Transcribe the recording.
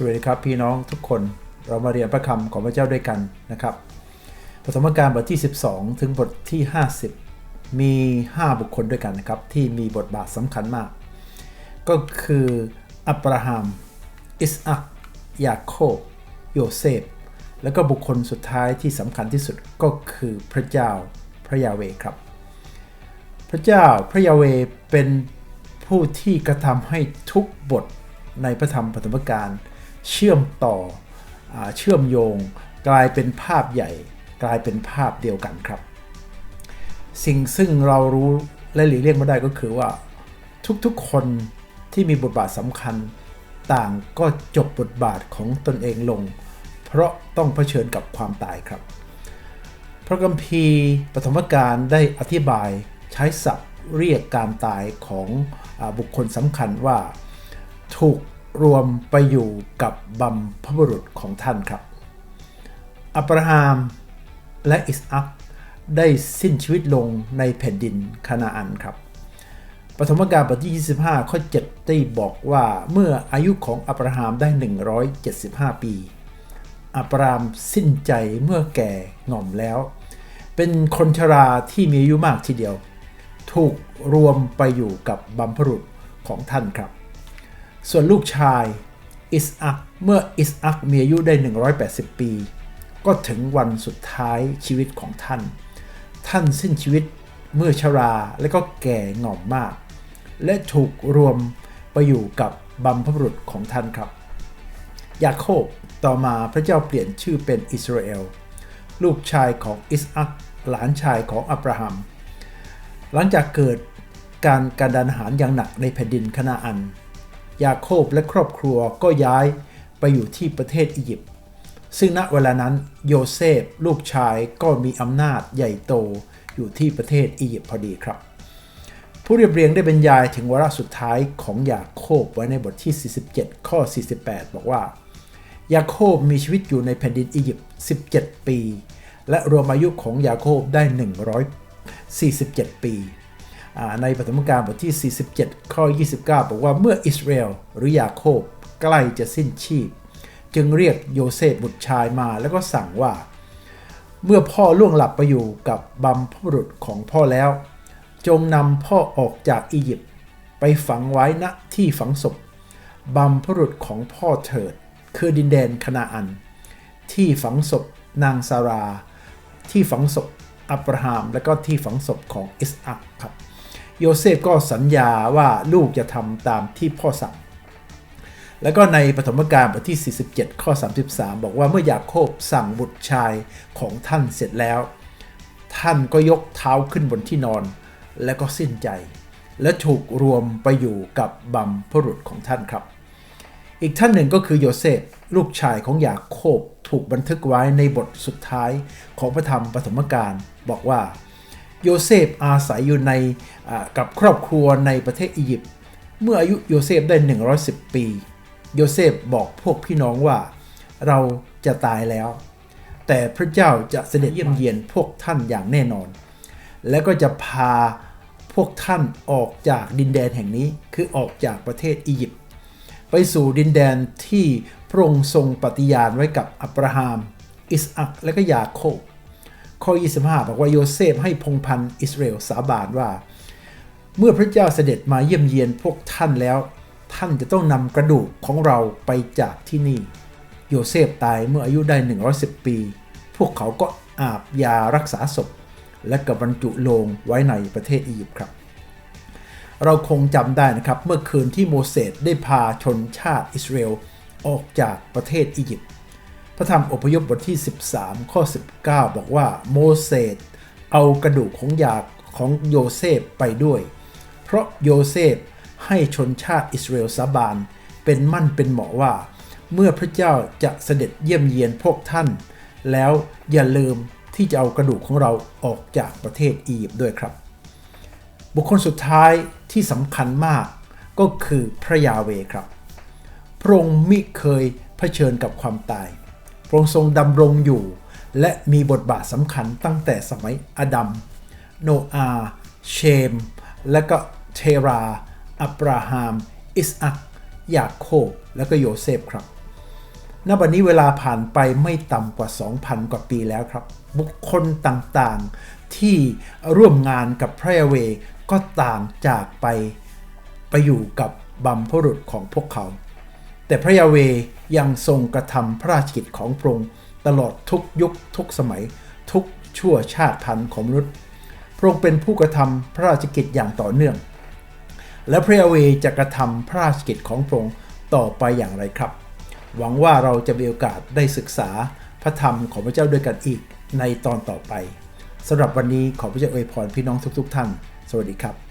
สวัสดีครับพี่น้องทุกคนเรามาเรียนพระคำของพระเจ้าด้วยกันนะครับปฐมกาลบทที่ 12 ถึงบทที่ 50 มี 5 บุคคลด้วยกันนะครับ ที่มีบทบาทสำคัญมาก ก็คือ อับราฮัม อิสอักยาโคบ โยเซฟ แล้วก็บุคคลสุดท้ายที่สำคัญที่สุดก็คือพระเจ้าพระยาเวครับ พระเจ้าพระยาเวเป็นผู้ที่กระทำให้ทุกบทในพระธรรมปฐมกาล เชื่อมต่ออเชื่อมโยง กลายเป็นภาพใหญ่ กลายเป็นภาพเดียวกันครับ สิ่งซึ่งเรารู้และหลีกเลี่ยงไม่ได้ก็คือว่าทุกๆคนที่มีบทบาทสำคัญต่างก็จบบทบาทของตนเองลง เพราะต้องเผชิญกับความตายครับ พระคัมภีปฐมกาลได้อธิบายใช้ศัพท์เรียกการตายของอบุคคลสำคัญว่า ถูก รวมไปอยู่กับบัมพบุรุษของท่านครับ อับราฮัมและอิสอัคได้สิ้นชีวิตลงในแผ่นดินคานาอันครับปฐมกาลบทที่ 25 ข้อ 7 ได้บอกว่าเมื่ออายุของอับราฮัมได้ 175 ปี อับรามสิ้นใจเมื่อแก่หง่อมแล้ว เป็นคนชราที่มีอายุมากทีเดียว ถูกรวมไปอยู่กับบัมพบุรุษของท่านครับ ส่วนลูกชายอิสอักเมื่ออิสอักมีอายุได้ 180 ปี ก็ถึงวันสุดท้ายชีวิตของท่าน ท่านสิ้นชีวิตเมื่อชราและก็แก่หง่อมมาก และถูกรวมไปอยู่กับบัมพบุรุษของท่านครับ ยาโคบต่อมาพระเจ้าเปลี่ยนชื่อเป็นอิสราเอลลูกชายของอิสอักหลานชายของอับราฮัม หลังจากเกิดการการดานหารอย่างหนักในแผ่นดินคานาอัน ยาโคบและครอบครัวก็ย้ายไปอยู่ที่ประเทศอียิปต์ซึ่งณเวลานั้นโยเซฟลูกชายก็มีอำนาจใหญ่โตอยู่ที่ประเทศอียิปต์พอดีครับ ผู้เรียบเรียงได้บรรยายถึงวาระสุดท้ายของยาโคบไว้ในบทที่ 47 ข้อ 48 บอกว่ายาโคบมีชีวิตอยู่ในแผ่นดินอียิปต์ 17 ปี และรวมอายุของยาโคบได้ 147 ปีอ่า ในปฐมกาลบทที่ 47 ข้อ 29 บอกว่าเมื่ออิสราเอลหรือยาโคบใกล้จะสิ้นชีพ จึงเรียกโยเซฟบุตรชายมาแล้วก็สั่งว่า เมื่อพ่อล่วงหลับไปอยู่กับบัมพบุรุษของพ่อแล้ว จงนำพ่อออกจากอียิปต์ไปฝังไว้ณที่ฝังศพบัมพบุรุษของพ่อเถิด คือดินแดนคณาอัน ที่ฝังศพนางซารา ที่ฝังศพอับราฮัมและก็ที่ฝังศพของอิสอัคครับ โยเซฟก็สัญญาว่าลูกจะทำตามที่พ่อสั่ง แล้วก็ในปฐมกาลบทที่ 47 ข้อ 33 บอกว่าเมื่อยาโคบสั่งบุตรชายของท่านเสร็จแล้ว ท่านก็ยกเท้าขึ้นบนที่นอน และก็สิ้นใจ และถูกรวมไปอยู่กับบัมพุรุษของท่านครับ อีกท่านหนึ่งก็คือโยเซฟลูกชายของยาโคบถูกบันทึกไว้ในบทสุดท้ายของพระธรรมปฐมกาลบอกว่า โยเซฟอาศัยอยู่ในกับครอบครัวในประเทศอียิปต์เมื่ออายุโยเซฟได้ 110 ปี โยเซฟบอกพวกพี่น้องว่าเราจะตายแล้ว แต่พระเจ้าจะเสด็จเยี่ยมเยียนพวกท่านอย่างแน่นอน และก็จะพาพวกท่านออกจากดินแดนแห่งนี้คือออกจากประเทศอียิปต์ไปสู่ดินแดนที่พระองค์ทรงปฏิญาณไว้กับอับราฮัม อิสอัคและก็ยาโคบ ข้อ 25 บอกว่าโยเซฟให้พงพันธ์อิสราเอลสาบานว่า เมื่อพระเจ้าเสด็จมาเยี่ยมเยียนพวกท่านแล้ว ท่านจะต้องนำกระดูกของเราไปจากที่นี่ โยเซฟตายเมื่ออายุได้ 110 ปี พวกเขาก็อาบยารักษาศพ และกับบรรจุโลงไว้ในประเทศอียิปต์ครับ เราคงจำได้นะครับเมื่อคืนที่โมเสสได้พาชนชาติอิสราเอลออกจากประเทศอียิปต์ พระธรรมอพยพบทที่ 13 ข้อ 19 บอกว่าโมเสสเอากระดูกของยาของโยเซฟไปด้วย เพราะโยเซฟให้ชนชาติอิสราเอลสาบานเป็นมั่นเป็นเหมาะว่า เมื่อพระเจ้าจะเสด็จเยี่ยมเยียนพวกท่าน แล้วอย่าลืมที่จะเอากระดูกของเราออกจากประเทศอียิปต์ด้วยครับ บุคคลสุดท้ายที่สำคัญมากก็คือพระยาเวครับ พระองค์มิเคยเผชิญกับความตาย พระองค์ทรงดำรงอยู่ และมีบทบาทสำคัญตั้งแต่สมัยอดัม โนอาห์เชม และก็เทรา อับราฮัม อิสอัคยาโคบ และก็โยเซฟครับ ณ บัดนี้เวลาผ่านไปไม่ต่ำกว่า 2,000 กว่าปีแล้วครับ บุคคลต่างๆ ที่ร่วมงานกับพระยาเวก็ต่างจากไปไปอยู่กับบัมพรุษของพวกเขา แต่พระยาเวยังทรงกระทำพระราชกิจของพระองค์ตลอดทุกยุคทุกสมัย ทุกชั่วชาติพันธุ์ของมนุษย์ พระองค์เป็นผู้กระทำพระราชกิจอย่างต่อเนื่อง และพระยาเวจะกระทำพระราชกิจของพระองค์ต่อไปอย่างไรครับ หวังว่าเราจะมีโอกาสได้ศึกษาพระธรรมของพระเจ้าด้วยกันอีกในตอนต่อไปสำหรับวันนี้ขอพระเจ้าอวยพรพี่น้องทุกๆท่าน สวัสดีครับ